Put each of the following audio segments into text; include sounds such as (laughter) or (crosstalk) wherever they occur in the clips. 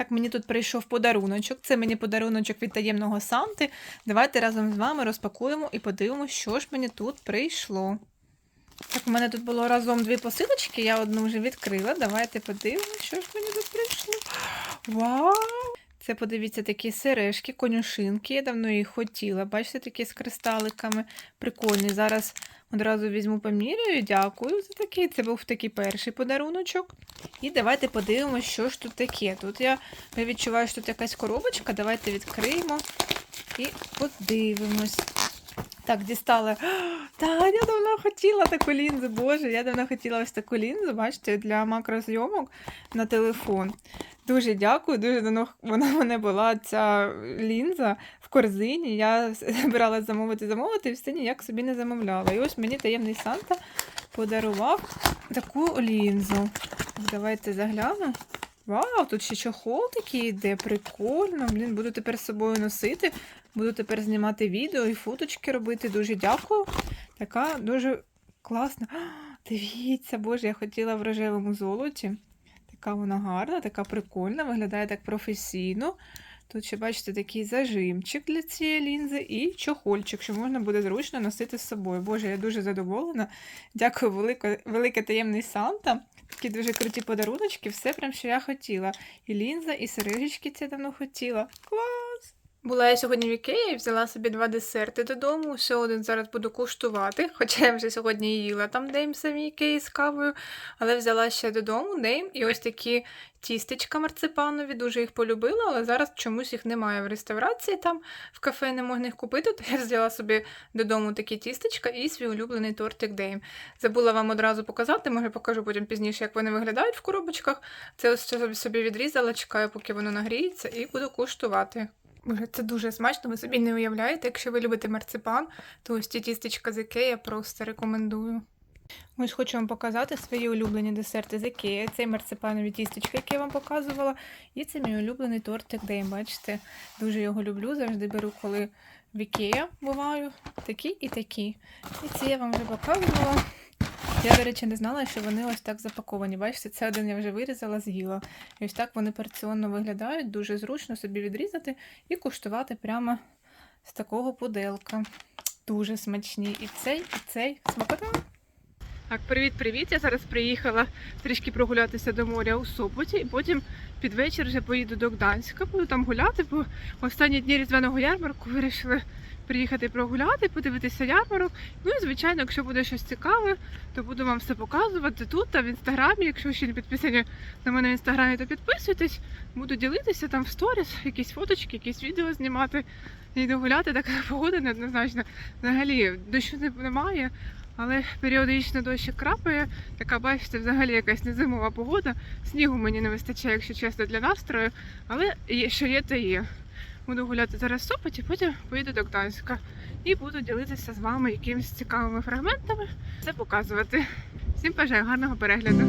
Так, мені тут прийшов подаруночок. Це мені подаруночок від таємного Санти. Давайте разом з вами розпакуємо і подивимося, що ж мені тут прийшло. Так, у мене тут було разом дві посилочки, я одну вже відкрила. Давайте подивимося, що ж мені тут прийшло. Вау! Це подивіться такі сережки, конюшинки. Я давно їх хотіла. Бачите, такі з кристаликами. Прикольні. Зараз одразу візьму поміряю. Дякую за такий. Це був такий перший подаруночок. І давайте подивимося, що ж тут таке. Тут я, відчуваю, що тут якась коробочка. Давайте відкриємо і подивимось. Так, дістала. Так, я давно хотіла таку лінзу, боже, я давно хотіла ось таку лінзу, бачите, для макрозйомок на телефон. Дуже дякую, дуже давно вона в мене була ця лінза в корзині. Я збиралася (laughs) замовити, замовити, і все ніяк собі не замовляла. І ось мені таємний Санта подарував таку лінзу. Давайте заглянемо. Вау, тут ще чохол такий йде, прикольно. Блін, буду тепер з собою носити. Буду тепер знімати відео і фоточки робити. Дуже дякую. Така дуже класна. Дивіться, боже, я хотіла в рожевому золоті. Така вона гарна, така прикольна, виглядає так професійно. Тут ще, бачите, такий зажимчик для цієї лінзи і чохольчик, що можна буде зручно носити з собою. Боже, я дуже задоволена. Дякую, велике, велике таємний Санта. Такі дуже круті подаруночки, все прям, що я хотіла. І лінза, і сережечки це давно хотіла. Клас! Була я сьогодні в Ікеї взяла собі два десерти додому. Ще один зараз буду куштувати, (laughs) хоча я вже сьогодні їла там Дейм самі Ікеї з кавою, але взяла ще додому Дейм і ось такі тістечка марципанові, дуже їх полюбила, але зараз чомусь їх немає в реставрації. Там в кафе не можна їх купити, (laughs) то я взяла собі додому такі тістечка і свій улюблений тортик Дейм. Забула вам одразу показати, може покажу потім пізніше, як вони виглядають в коробочках. Це ось собі відрізала, чекаю, поки воно нагріється, і буду куштувати. Боже, це дуже смачно, ви собі не уявляєте. Якщо ви любите марципан, то ось ці тістечка з Ікеї я просто рекомендую. Ось хочу вам показати свої улюблені десерти з Ікеї. Це марципанові тістечка, які я вам показувала. І це мій улюблений тортик Дейм. Бачите, дуже його люблю. Завжди беру, коли в Ікея буваю. Такі і такі. І ці я вам вже показувала. Я, до речі, не знала, що вони ось так запаковані. Бачите, це один я вже вирізала, з'їла. І ось так вони порціонно виглядають, дуже зручно собі відрізати і куштувати прямо з такого пуделка. Дуже смачні. І цей, і цей. Смакота. Так, привіт-привіт. Я зараз приїхала трішки прогулятися до моря у Сопоті, і потім під вечір вже поїду до Гданська, буду там гуляти, бо останні дні різдвяного ярмарку вирішили приїхати прогуляти, подивитися ярмарок. Ну і звичайно, якщо буде щось цікаве, то буду вам все показувати тут та в інстаграмі. Якщо ще не підписані на мене в інстаграмі, то підписуйтесь. Буду ділитися там в сторіс, якісь фоточки, якісь відео знімати. Йду гуляти, така погода неоднозначно. Взагалі дощу немає, але періодично дощик крапає. Така, бачите, взагалі якась незимова погода. Снігу мені не вистачає, якщо чесно, для настрою, але що є, то є. Буду гуляти зараз Сопоті, потім поїду до Гданська і буду ділитися з вами якимись цікавими фрагментами, це показувати. Всім бажаю гарного перегляду.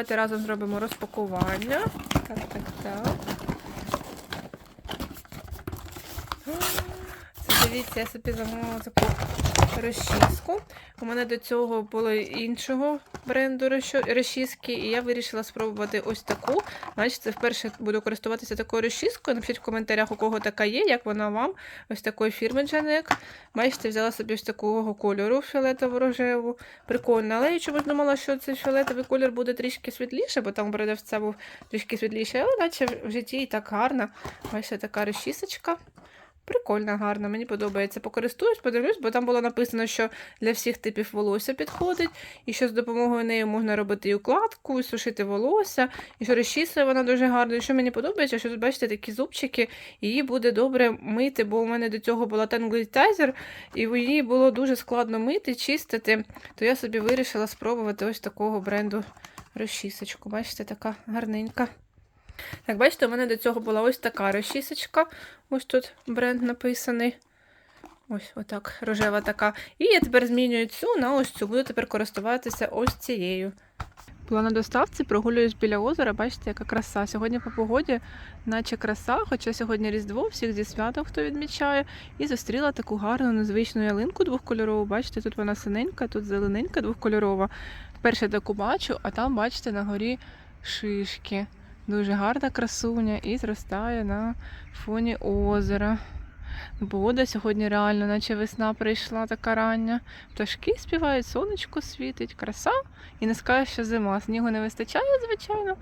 Давайте разом зробимо розпакування. Так, так, так. Це дивіться, я собі замовила таку розчіску. У мене до цього було іншого бренду розчіски, і я вирішила спробувати ось таку. Значить, вперше буду користуватися такою розчіскою. Напишіть в коментарях, у кого така є, як вона вам. Ось такої фірми Джанек. Бачите, взяла собі ось такого кольору фіолетово-рожеву. Прикольно. Але я чомусь думала, що цей фіолетовий колір буде трішки світліше, бо там у продавця був трішки світліший, але наче в житті і так гарно. Бачите, така розчісочка. Прикольно, гарно, мені подобається. Покористуюсь, подивлюсь, бо там було написано, що для всіх типів волосся підходить, і що з допомогою неї можна робити і укладку, і сушити волосся, і що розчісує вона дуже гарно. І що мені подобається, що тут бачите такі зубчики, її буде добре мити, бо у мене до цього була тенглітайзер, і її було дуже складно мити, чистити. То я собі вирішила спробувати ось такого бренду розчісочку. Бачите, така гарненька. Так, бачите, у мене до цього була ось така розчісочка. Ось тут бренд написаний. Ось отак, рожева така. І я тепер змінюю цю на ось цю. Буду тепер користуватися ось цією. Була на доставці, прогулююсь біля озера, бачите, яка краса. Сьогодні по погоді, наче краса, хоча сьогодні Різдво, всіх зі святом, хто відмічає, і зустріла таку гарну незвичну ялинку двохкольорову. Бачите, тут вона синенька, тут зелененька, двохкольорова. Вперше таку бачу, а там, бачите, на горі шишки. Дуже гарна красуня і зростає на фоні озера. Погода сьогодні реально, наче весна прийшла така рання. Пташки співають, сонечко світить, краса. І не скажеш, що зима. Снігу не вистачає, звичайно,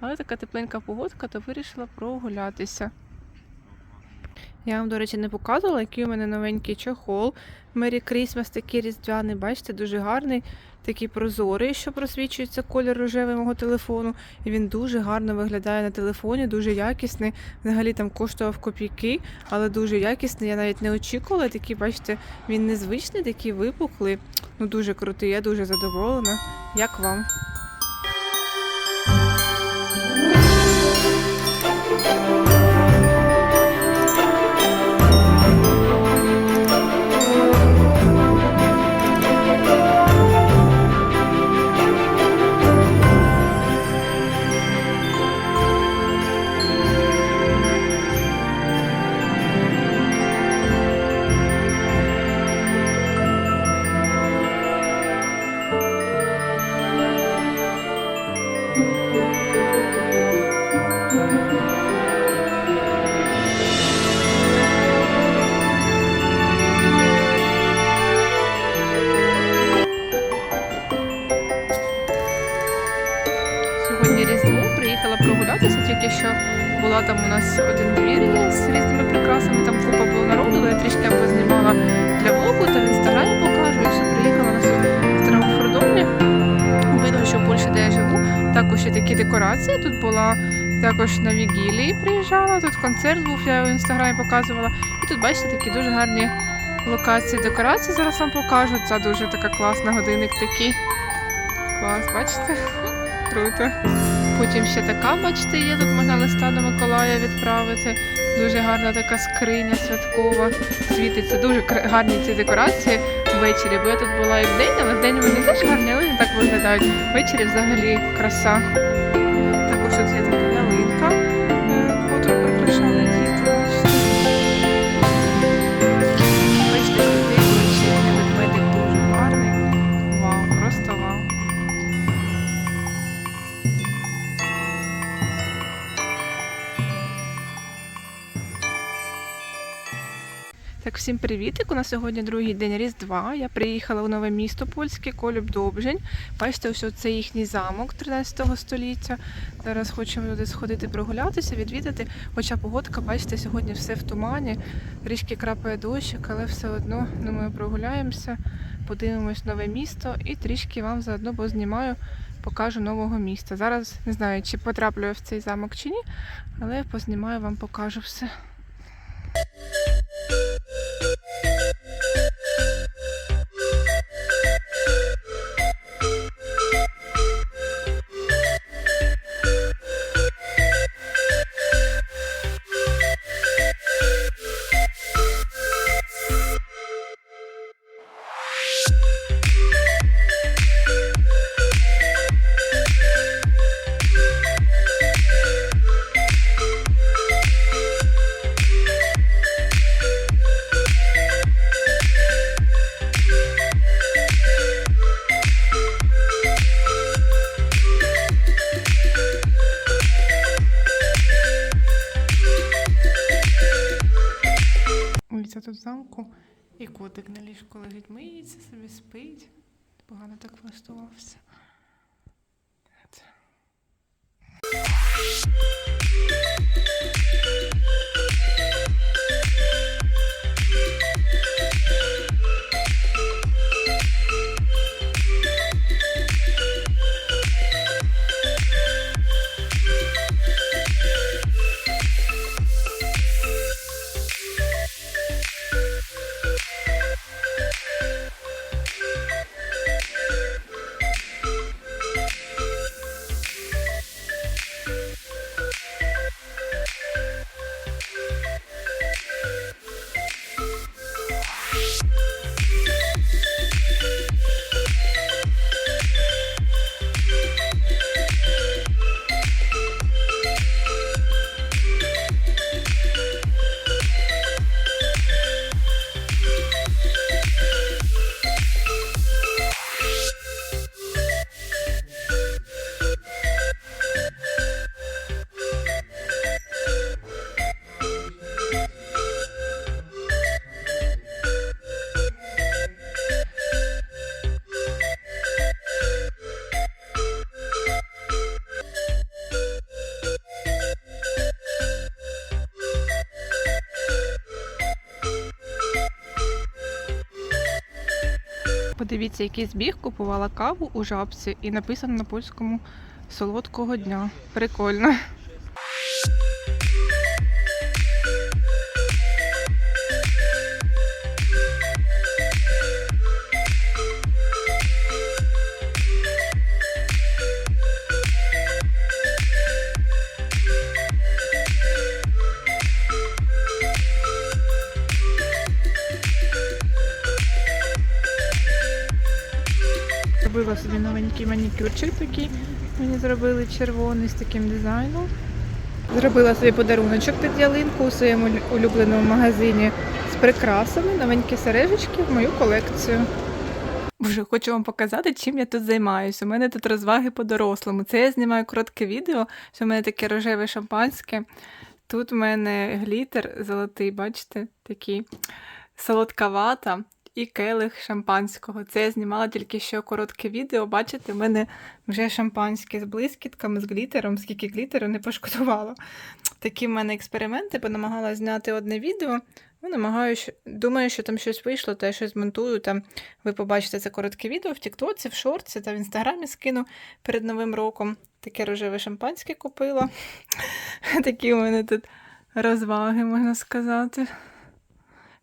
але така тепленька погодка, то вирішила прогулятися. Я вам, до речі, не показувала, який у мене новенький чохол. Мері Крісмас такий різдвяний, бачите, дуже гарний, такий прозорий, що просвічується колір рожевий мого телефону. І він дуже гарно виглядає на телефоні, дуже якісний. Взагалі там коштував копійки, але дуже якісний. Я навіть не очікувала. Такий, бачите, він незвичний, такий випуклий. Ну дуже крутий, я дуже задоволена. Як вам? Що була там у нас один двір є з різними прикрасами, там купа було народу, але я трішки познімала для влогу, та в інстаграмі покажу. І все приїхала на старому фордомі. Видно, що в Польщі, де я живу, також є такі декорації. Тут була також на Вігілії приїжджала, тут концерт був, я в інстаграмі показувала. І тут, бачите, такі дуже гарні локації декорації. Зараз вам покажу. Це дуже така класна годинник такий. Клас, бачите? (laughs) Круто. Потім ще така, бачите, є. Тут можна листа до Миколая відправити. Дуже гарна така скриня святкова. Світиться дуже гарні ці декорації ввечері. Бо я тут була і вдень, але вдень вони теж гарні, але не так виглядають. Ввечері взагалі краса. Також оце є всім привітик. У нас сьогодні другий день Різдва. Я приїхала у нове місто польське, Колюб Добжень. Бачите, ось це їхній замок 13 століття. Зараз хочемо туди сходити прогулятися, відвідати. Хоча погодка, бачите, сьогодні все в тумані, трішки крапає дощик, але все одно, думаю, прогуляємося, подивимось нове місто і трішки вам заодно познімаю, покажу нового міста. Зараз не знаю, чи потраплю в цей замок чи ні, але познімаю вам, покажу все. Котик на миється собі, спить. Погано так влаштувався. Подивіться, який збіг купувала каву у жабці і написано на польському солодкого дня. Прикольно. Зробила собі новенький манікюрчик такий. Мені зробили червоний з таким дизайном. Зробила собі подаруночок під ялинку у своєму улюбленому магазині з прикрасами, новенькі сережечки в мою колекцію. Боже, хочу вам показати, чим я тут займаюся. У мене тут розваги по-дорослому. Це я знімаю коротке відео, що в мене таке рожеве шампанське. Тут в мене глітер золотий, бачите, такий солодкавата і келих шампанського. Це я знімала тільки що коротке відео. Бачите, в мене вже шампанське з блискітками, з глітером, скільки глітеру не пошкодувала. Такі в мене експерименти, бо намагалася зняти одне відео. Ну, намагаюся, думаю, що там щось вийшло, та я щось монтую. Там ви побачите це коротке відео в Тіктоці, в шорці та в інстаграмі скину перед Новим роком. Таке рожеве шампанське купила. (laughs) Такі у мене тут розваги, можна сказати.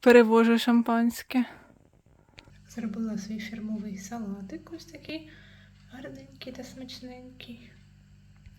Перевожу шампанське. Зробила свій фірмовий салатик, ось такий гарненький та смачненький.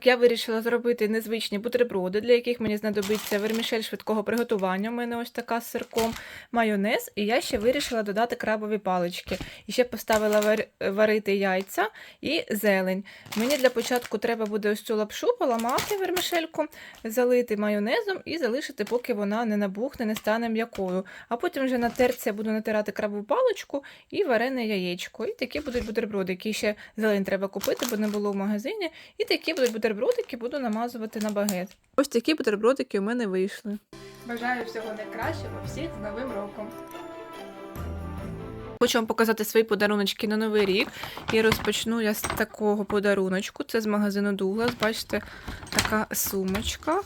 Я вирішила зробити незвичні бутерброди, для яких мені знадобиться вермішель швидкого приготування. У мене ось така з сирком, майонез, і я ще вирішила додати крабові палички. І ще поставила вар- варити яйця і зелень. Мені для початку треба буде ось цю лапшу поламати вермішельку, залити майонезом і залишити, поки вона не набухне, не стане м'якою. А потім вже на терці я буду натирати крабову паличку і варене яєчко. І такі будуть бутерброди, які ще зелень треба купити, бо не було в магазині. І такі будуть бутербродики, буду намазувати на багет. Ось такі бутербродики у мене вийшли. Бажаю всього найкращого, всіх з Новим роком! Хочу вам показати свої подаруночки на Новий рік. І розпочну я з такого подаруночку. Це з магазину Douglas. Бачите, така сумочка.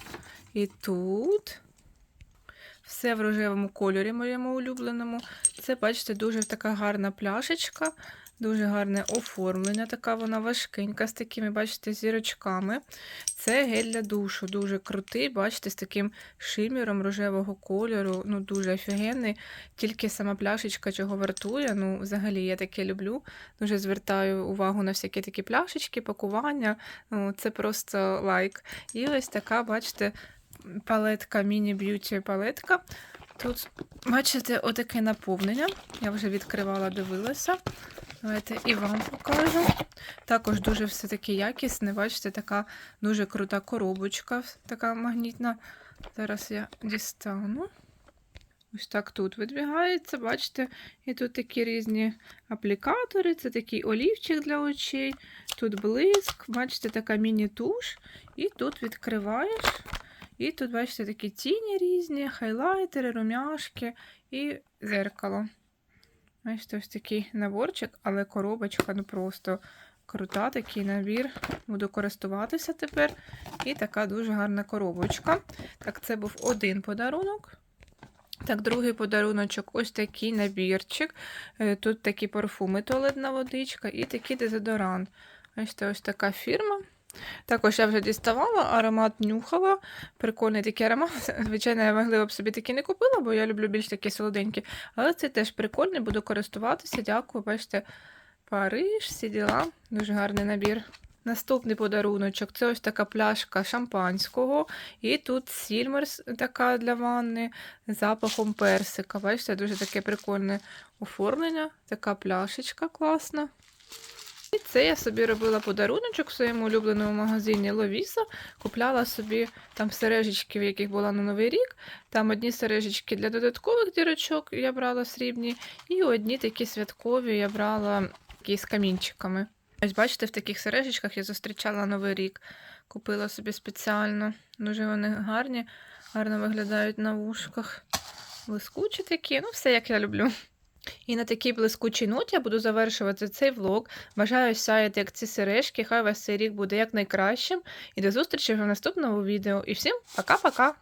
І тут все в рожевому кольорі, моєму улюбленому. Це, бачите, дуже така гарна пляшечка. Дуже гарне оформлення, така вона важкенька, з такими, бачите, зірочками. Це гель для душу, дуже крутий, бачите, з таким шиміром рожевого кольору. Ну, дуже офігенний. Тільки сама пляшечка чого вартує. Ну, взагалі, я таке люблю. Дуже звертаю увагу на всякі такі пляшечки, пакування. Ну, це просто лайк. І ось така, бачите, палетка, міні-б'юті палетка. Тут, бачите, отаке наповнення. Я вже відкривала, дивилася. Давайте і вам покажу. Також дуже все таки якісне. Бачите, така дуже крута коробочка, така магнітна. Зараз я дістану. Ось так тут видвігається, бачите, і тут такі різні аплікатори, це такий олівчик для очей, тут блиск, бачите, така міні-туш, і тут відкриваєш, І тут, бачите, такі тіні різні, хайлайтери, румяшки і зеркало. Бачите, ось такий наборчик, але коробочка, ну просто крута, такий набір. Буду користуватися тепер. І така дуже гарна коробочка. Так, це був один подарунок. Так, другий подаруночок ось такий набірчик. Е, Тут такі парфуми, туалетна водичка і такий дезодорант. Ось ось така фірма. Також я вже діставала, аромат нюхала. Прикольний такий аромат. (laughs) Звичайно, я можливо б собі такий не купила, бо я люблю більш такі солоденькі. Але це теж прикольний, буду користуватися. Дякую. Бачите, Париж, всі діла. Дуже гарний набір. Наступний подаруночок це ось така пляшка шампанського. І тут сільмерс така для ванни з запахом персика. Бачите, дуже таке прикольне оформлення. Така пляшечка класна. І це я собі робила подаруночок в своєму улюбленому магазині Ловіса. Купляла собі там сережечки, в яких була на Новий рік. Там одні сережечки для додаткових дірочок я брала срібні, і одні такі святкові я брала такі з камінчиками. Ось бачите, в таких сережечках я зустрічала Новий рік. Купила собі спеціально. Дуже вони гарні, гарно виглядають на вушках. Блискучі такі, ну все як я люблю. І на такій блискучій ноті я буду завершувати цей влог. Бажаю сяяти, як ці сережки. Хай у вас цей рік буде якнайкращим. І до зустрічі в наступному відео. І всім пока-пока!